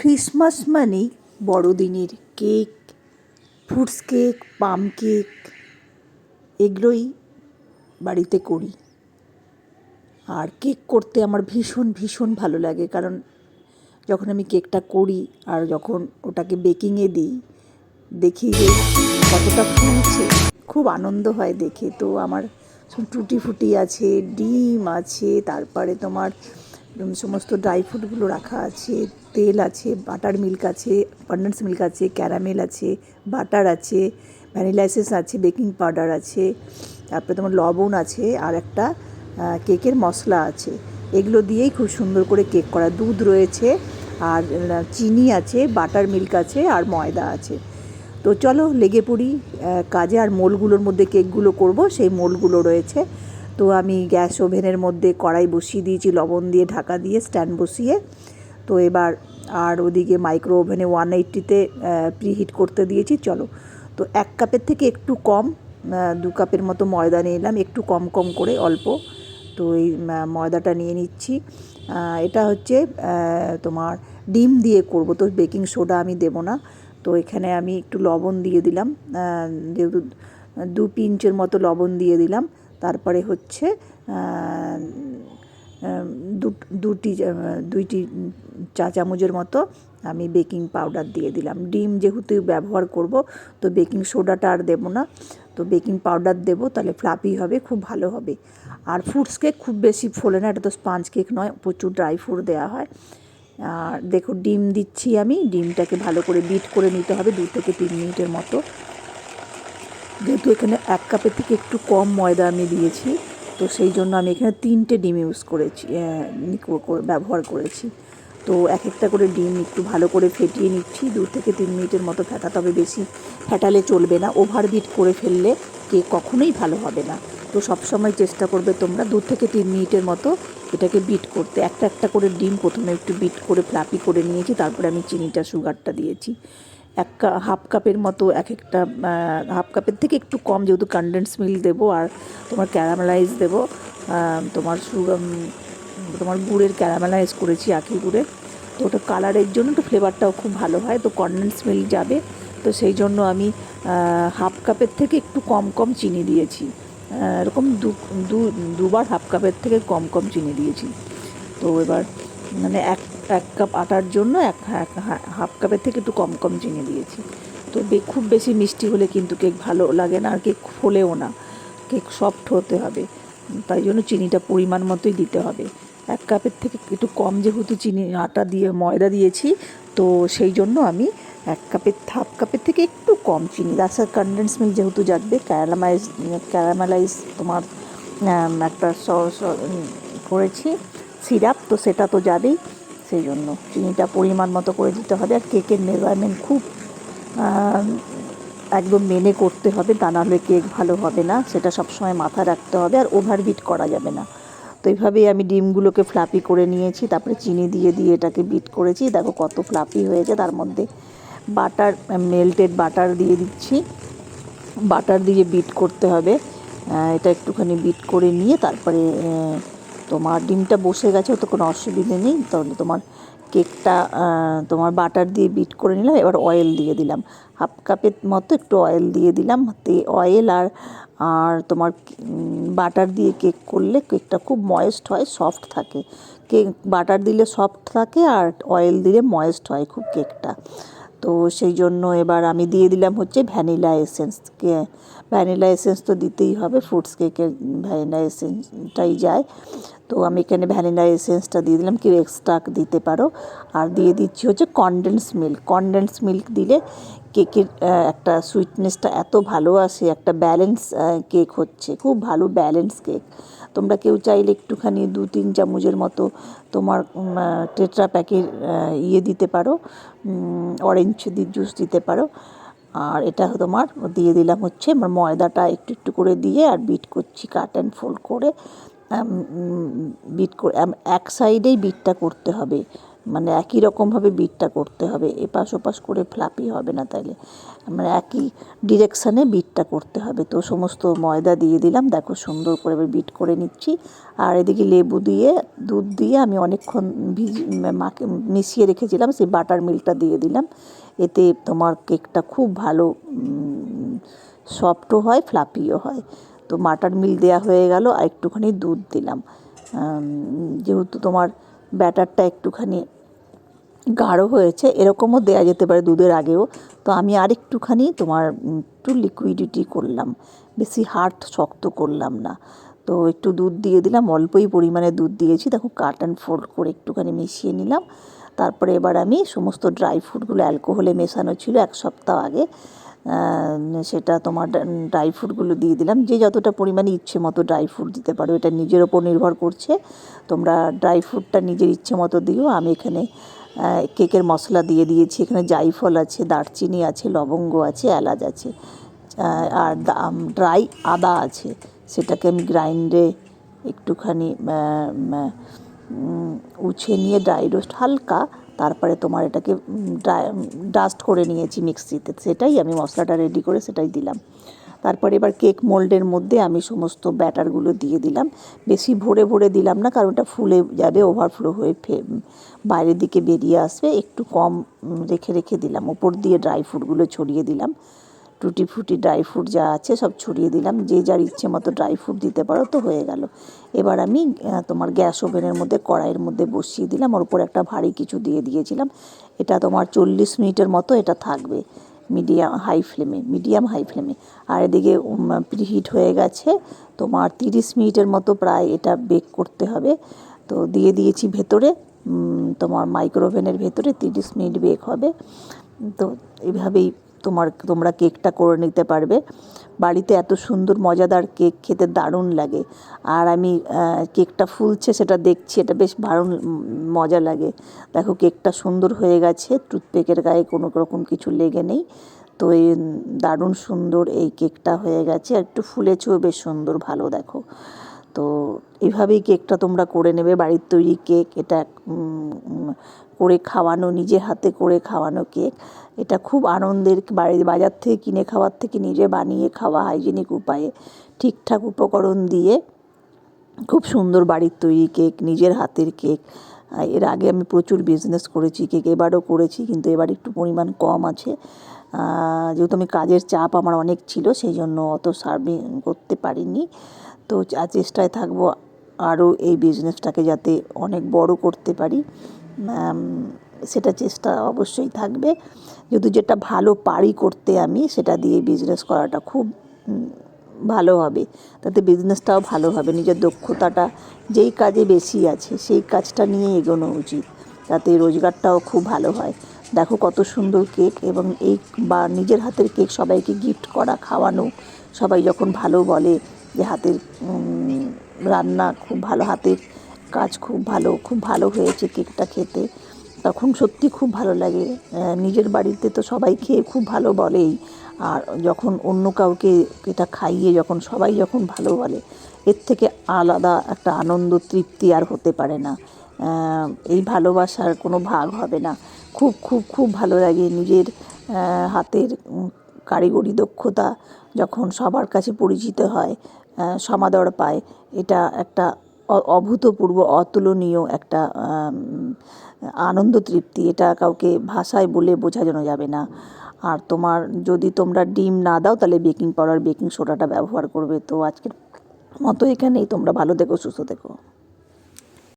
Christmas মানেই বড়দিনের cake fruits cake plum cake এগুলোই বাড়িতে করি। আর কেক করতে আমার ভীষণ ভীষণ ভালো লাগে, কারণ যখন আমি কেকটা করি আর যখন ওটাকে বেকিংয়ে দিই, দেখি যে কতটা ফুলছে। খুব আনন্দ হয় দেখে। তো আমার টুটি ফুটি আছে, ডিম আছে, তারপরে তোমার সমস্ত ড্রাই ফ্রুটগুলো রাখা আছে। তেল আছে বাটার মিল্ক আছে কন্ডেন্স মিল্ক আছে ক্যারামেল আছে বাটার আছে ভ্যানিলা এসেন্স আছে বেকিং পাউডার আছে, তারপরে তোমার লবণ আছে, আর একটা কেকের মশলা আছে। এগুলো দিয়েই খুব সুন্দর করে কেক করা। দুধ রয়েছে, আর চিনি আছে বাটার মিল্ক আছে, আর ময়দা আছে। তো চলো লেগে পড়ি কাজে, আর মোলগুলোর মধ্যে কেকগুলো করব, সেই মোলগুলো রয়েছে। তো আমি গ্যাস ওভেনের মধ্যে কড়াই বসিয়ে দিয়েছি, লবণ দিয়ে ঢাকা দিয়ে স্ট্যান্ড বসিয়ে। তো এবার আর ওদিকে মাইক্রো ওভেনে ওয়ান এইট্টিতে প্রিহিট করতে দিয়েছি, চলো। তো এক কাপের থেকে একটু কম দু কাপের মতো ময়দা নিয়ে নিলাম, একটু কম কম করে, অল্প। তো এই ময়দাটা নিয়ে নিচ্ছি। এটা হচ্ছে তোমার ডিম দিয়ে করব, তো বেকিং সোডা আমি দেবো না। তো এখানে আমি একটু লবণ দিয়ে দিলাম যেহেতু দু পিঞ্চের মতো লবণ দিয়ে দিলাম। তারপরে হচ্ছে দুটি দুইটি চা চামচের মতো আমি বেকিং পাউডার দিয়ে দিলাম। ডিম যেহেতু ব্যবহার করব, তো বেকিং সোডাটা আর দেবো না। তো বেকিং পাউডার দেবো, তাহলে ফ্লাপি হবে, খুব ভালো হবে। আর ফ্রুটস কেক খুব বেশি ফোলে না, এটা তো স্পাঞ্জ কেক নয়, প্রচুর ড্রাই ফ্রুট দেওয়া হয়। আর দেখো, ডিম দিচ্ছি আমি, ডিমটাকে ভালো করে বিট করে নিতে হবে, দু থেকে তিন মিনিটের মতো। যেহেতু এখানে এক কাপের থেকে একটু কম ময়দা আমি দিয়েছি। তো সেই জন্য আমি এখানে তিনটে ডিম ইউজ করেছি ব্যবহার করেছি। তো এক একটা করে ডিম একটু ভালো করে ফেটিয়ে নিচ্ছি, দু থেকে তিন মিনিটের মতো ফেটাতে হবে বেশি ফেটালে চলবে না। ওভার বিট করে ফেললে কেক কখনোই ভালো হবে না। তো সবসময় চেষ্টা করবে তোমরা দু থেকে তিন মিনিটের মতো এটাকে বিট করতে। একটা একটা করে ডিম প্রথমে একটু বিট করে ফ্লাপি করে নিয়েছি, তারপরে আমি চিনিটা সুগারটা দিয়েছি। এক হাফ কাপের মতো এক একটা হাফ কাপের থেকে একটু কম যেহেতু কনডেন্স মিল্ক দেবো আর তোমার ক্যারামেলাইজ দেবো তোমার তোমার গুড়ের ক্যারামেলাইজ করেছি আখি গুড়ের তো ওটা কালারের জন্য তো ফ্লেভারটাও খুব ভালো হয়, তো কনডেন্স মিল্ক যাবে। তো সেই জন্য আমি হাফ কাপের থেকে একটু কম কম চিনি দিয়েছি। এরকম দু- দুবার হাফ কাপের থেকে কম কম চিনি দিয়েছি। তো এবার মানে এক এক কাপ আটার জন্য এক হাফ কাপের থেকে একটু কম কম চিনি দিয়েছি। তো খুব বেশি মিষ্টি হলে কিন্তু কেক ভালো লাগে না আর কেক ফোলেও না। কেক সফট হতে হবে। তাই জন্য চিনিটা পরিমাণ মতোই দিতে হবে। এক কাপের থেকে একটু কম যেহেতু চিনি, আটা দিয়ে, ময়দা দিয়েছি, তো সেই জন্য আমি এক কাপের, হাফ কাপের থেকে একটু কম চিনি। তার কনডেন্স মিল্ক যেহেতু যাবে ক্যারামাইজ ক্যারামেলাইজ তোমার একটা স- স- করেছি সিরাপ তো সেটা তো যাবেই। সেই জন্য। চিনিটা পরিমাণ মতো করে দিতে হবে আর কেকের মেজারমেন্ট খুব একদম মেনে করতে হবে। তা নাহলে কেক ভালো হবে না, সেটা সবসময় মাথায় রাখতে হবে আর ওভারবিট করা যাবে না। তো এইভাবেই আমি ডিমগুলোকে ফ্লাপি করে নিয়েছি, তারপরে চিনি দিয়ে দিয়ে এটাকে বিট করেছি। দেখো কত ফ্লাপি হয়েছে, তার মধ্যে বাটার মেল্টেড বাটার দিয়ে দিচ্ছি। বাটার দিয়ে বিট করতে হবে। এটা একটুখানি বিট করে নিয়ে তারপরে তোমার ডিমটা বসে গেছে, তো কোনো অসুবিধে নেই। তাহলে তোমার কেকটা তোমার বাটার দিয়ে বিট করে নিলাম, এবার অয়েল দিয়ে দিলাম। হাফ কাপের মতো একটু অয়েল দিয়ে দিলাম। তে অয়েল আর আর তোমার বাটার দিয়ে কেক করলে কেকটা খুব ময়েস্ট হয় সফট থাকে। কেক, বাটার দিলে সফট থাকে আর অয়েল দিলে ময়েস্ট হয় খুব কেকটা। তো সেই জন্য এবার আমি দিয়ে দিলাম হচ্ছে ভ্যানিলা এসেন্স ভ্যানিলা এসেন্স তো দিতেই হবে, ফ্রুটস কেকের ভ্যানিলা এসেন্সটাই যায়। তো আমি এখানে ভ্যানিলা এসেন্সটা দিয়ে দিলাম কেউ এক্সট্রা দিতে পারো। আর দিয়ে দিচ্ছি হচ্ছে কনডেন্স মিল্ক কনডেন্স মিল্ক দিলে কেকের একটা সুইটনেসটা এত ভালো আসে, একটা ব্যালেন্স কেক হচ্ছে, খুব ভালো ব্যালেন্স কেক। তোমরা কেউ চাইলে একটুখানি দু তিন চামচের মতো তোমার টেট্রা প্যাকের ইয়ে দিতে পারো অরেঞ্জ জুস দিতে পারো। আর এটা তোমার দিয়ে দিলাম হচ্ছে আমার ময়দাটা একটু একটু করে দিয়ে আর বিট করছি কাট অ্যান্ড ফোল্ড করে বিট করে, এক সাইডেই বিটটা করতে হবে। মানে একই রকমভাবে বিটটা করতে হবে। এপাশ ওপাশ করে ফ্লাপি হবে না তাইলে। মানে একই ডিরেকশানে বিটটা করতে হবে। তো সমস্ত ময়দা দিয়ে দিলাম। দেখো সুন্দর করে বিট করে নিচ্ছি। আর এদিকে লেবু দিয়ে, দুধ দিয়ে আমি অনেকক্ষণ ভিজি মাকে মিশিয়ে রেখেছিলাম। সেই বাটার মিল্কটা দিয়ে দিলাম। এতে তোমার কেকটা খুব ভালো সফটও হয় ফ্লাপিও হয়। তো বাটার মিল দেওয়া হয়ে গেল। আর একটুখানি দুধ দিলাম। যেহেতু তোমার ব্যাটারটা একটুখানি গাঢ় হয়েছে, এরকমও দেয়া যেতে পারে দুধের আগেও। তো আমি আর একটুখানি তোমার একটু লিকুইডিটি করলাম, বেশি হার্ড শক্ত করলাম না। তো একটু দুধ দিয়ে দিলাম, অল্পই পরিমাণে দুধ দিয়েছি, দেখো কাট অ্যান্ড ফোল্ড করে একটুখানি মিশিয়ে নিলাম। তারপরে এবার আমি সমস্ত ড্রাই ফ্রুটগুলো অ্যালকোহলে মেশানো ছিল এক সপ্তাহ আগে। সেটা তোমার ড্রাই ফ্রুটগুলো দিয়ে দিলাম। যে যতটা পরিমাণে ইচ্ছে মতো ড্রাই ফ্রুট দিতে পারো, এটা নিজের ওপর নির্ভর করছে। তোমরা ড্রাই ফ্রুটটা নিজের ইচ্ছে মতো দিও। আমি এখানে কেকের মশলা দিয়ে দিয়েছি। এখানে জাইফল আছে, দারচিনি আছে, লবঙ্গ আছে, এলাচ আছে। আর ড্রাই আদা আছে। সেটাকে আমি গ্রাইন্ডে একটুখানি উছে নিয়ে ড্রাই রোস্ট হালকা তারপরে তোমার এটাকে ডাস্ট করে নিয়েছি মিক্সিতে। সেটাই আমি মশলাটা রেডি করে সেটাই দিলাম। তারপরে এবার কেক মোল্ডের মধ্যে আমি সমস্ত ব্যাটারগুলো দিয়ে দিলাম। বেশি ভরে ভরে দিলাম না, কারণ ওটা ফুলে যাবে ওভারফ্লো হয়ে ফে- বাইরের দিকে বেরিয়ে আসবে। একটু কম রেখে রেখে দিলাম। ওপর দিয়ে ড্রাই ফ্রুটগুলো ছড়িয়ে দিলাম। টুটি ফুটি ড্রাই ফ্রুট যা আছে সব ছড়িয়ে দিলাম। যে যার ইচ্ছে মতো ড্রাই ফ্রুট দিতে পারো তো হয়ে গেল। এবার আমি তোমার গ্যাস ওভেনের মধ্যে, কড়াইয়ের মধ্যে বসিয়ে দিলাম। ওর উপর একটা ভারী কিছু দিয়ে দিয়েছিলাম। এটা তোমার চল্লিশ মিনিটের মতো এটা থাকবে। মিডিয়াম হাই ফ্লেমে মিডিয়াম হাই ফ্লেমে আর এদিকে প্রিহিট হয়ে গেছে। তোমার তিরিশ মিনিটের মতো প্রায় এটা বেক করতে হবে। তো দিয়ে দিয়েছি ভেতরে তোমার মাইক্রোওভেনের ভেতরে তিরিশ মিনিট বেক হবে। তো এইভাবেই তোমার, তোমরা কেকটা করে নিতে পারবে। বাড়িতে এত সুন্দর, মজাদার কেক খেতে দারুণ লাগে। আর আমি কেকটা ফুলছে, সেটা দেখছি, এটা বেশ দারুণ মজা লাগে। দেখো, কেকটা সুন্দর হয়ে গেছে, টুথপেকের গায়ে কোনো রকম কিছু লেগে নেই। তো এই দারুণ সুন্দর এই কেকটা হয়ে গেছে একটু ফুলেছেও বেশ সুন্দর, ভালো দেখো। তো এইভাবেই কেকটা তোমরা করে নেবে, বাড়ির তৈরি কেক, এটা করে খাওয়ানো নিজের হাতে করে খাওয়ানো কেক। এটা খুব আনন্দের বাড়ির বাজার থেকে কিনে খাওয়ার থেকে নিজে বানিয়ে খাওয়া হাইজেনিক উপায়ে। ঠিকঠাক উপকরণ দিয়ে খুব সুন্দর বাড়ির তৈরি কেক, নিজের হাতের কেক। এর আগে আমি প্রচুর বিজনেস করেছি, কেক এবারও করেছি, কিন্তু এবার একটু পরিমাণ কম আছে। যেহেতু আমি কাজের চাপ আমার অনেক ছিল, সেই জন্য অত সার্ভিং করতে পারিনি। তো চেষ্টায় থাকব আরও এই বিজনেসটাকে যাতে অনেক বড় করতে পারি। সেটা চেষ্টা অবশ্যই থাকবে। যদি যেটা ভালো পারি করতে আমি, সেটা দিয়ে বিজনেস করাটা খুব ভালো হবে। তাতে বিজনেসটাও ভালো হবে। নিজের দক্ষতাটা, যেই কাজে বেশি আছে, সেই কাজটা নিয়ে এগোনো উচিত। তাতে রোজগারটাও খুব ভালো হয়। দেখো কত সুন্দর কেক এবং এই বা, নিজের হাতের কেক সবাইকে গিফট করা, খাওয়ানো, সবাই যখন ভালো বলে যে হাতের রান্না খুব ভালো, হাতের কাজ খুব ভালো খুব ভালো হয়েছে কেকটা খেতে। তখন সত্যি খুব ভালো লাগে। নিজের বাড়িতে তো সবাই খেয়ে খুব ভালো বলেই। আর যখন অন্য কাউকে এটা খাইয়ে যখন সবাই যখন ভালো বলে, এর থেকে আলাদা একটা আনন্দ, তৃপ্তি আর হতে পারে না। এই ভালোবাসার কোনো ভাগ হবে না। খুব খুব খুব ভালো লাগে নিজের হাতের কারিগরি দক্ষতা যখন সবার কাছে পরিচিত হয় সমাদর পায়, এটা একটা অভূতপূর্ব, অতুলনীয় একটা আনন্দ তৃপ্তি। এটা কাউকে ভাষায় বলে বোঝানো যাবে না। আর তোমার যদি তোমরা ডিম না দাও, তাহলে বেকিং পাউডার, বেকিং সোডাটা ব্যবহার করবে। তো আজকের মতো এখানেই। তোমরা ভালো থেকো, সুস্থ থেকো।